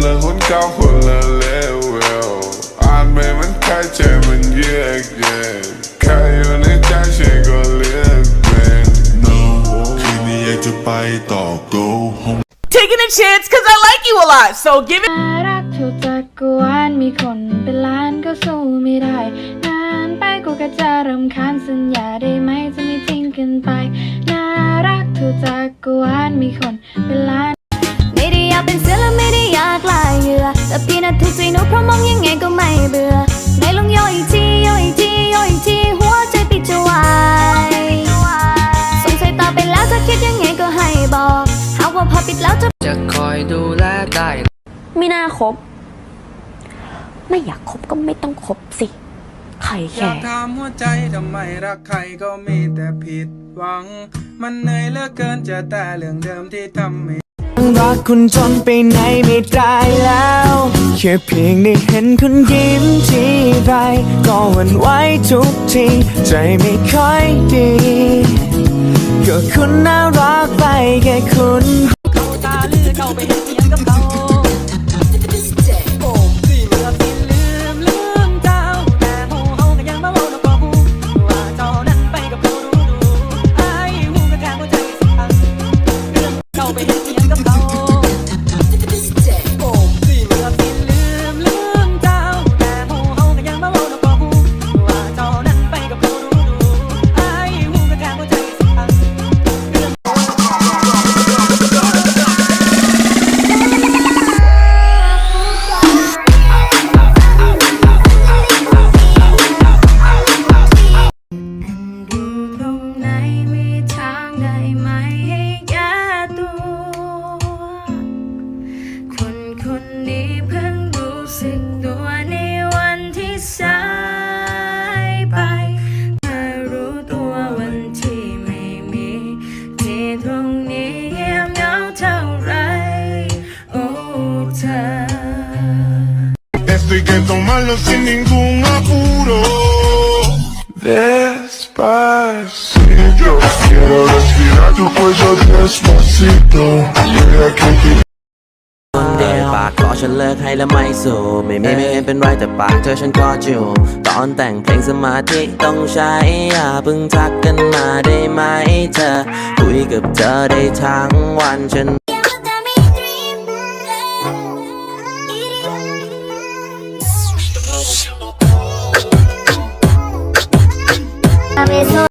เรื่นเก่าคนละเลเวลอ่านไม่มันคล้ใจมันแยกแยะใครอยู่ในใจฉันก็เลือกเป็น No คืนนี้อยากจะไปต่อ go home Taking a chance cause I like you a lot so give it รักทุกจักรวาลมีคนเป็นล้านก็สู้ไม่ได้นานไปกูก็จะรำคาญสัญญาได้ไหมจะไม่ทิ้งกันไปน่ารักทุกจักรวาลมีคนเป็นล้าน แล้วจะจะคอยดูแลได้ไม่น่าคบ ไม่อยากคบก็ไม่ต้องคบสิ ใครอแคยากร์ถามหัวใจทำไมรักใครก็มีแต่ผิดหวัง มันเหนื่อยเหลือเกินเจะแต่เรื่องเดิมที่ทำให้ รักคุณจนไปไหนไม่ได้แล้ว แค่เพียงได้เห็นคุณยิ้มทีไรก็หวั่นไหวทุกที ใจไม่ค่อยดี ก็คุณน่ารัก เธอ Esto hay que tomarlo sin ningún apuro Despacito Quiero respirar tu cuello despacito Deja que te เดปากขอฉันเลิกให้แล้วไม่สู้ไม่มีไม่เห็นเป็นไรแต่ปากเธอฉันก็จูบตอนแต่งเพลงสมาธิต้องใช้อย่าเพิ่งทักกันมาได้ไหมเธอ คุยกับเธอได้ทั้งวันฉัน cabezón.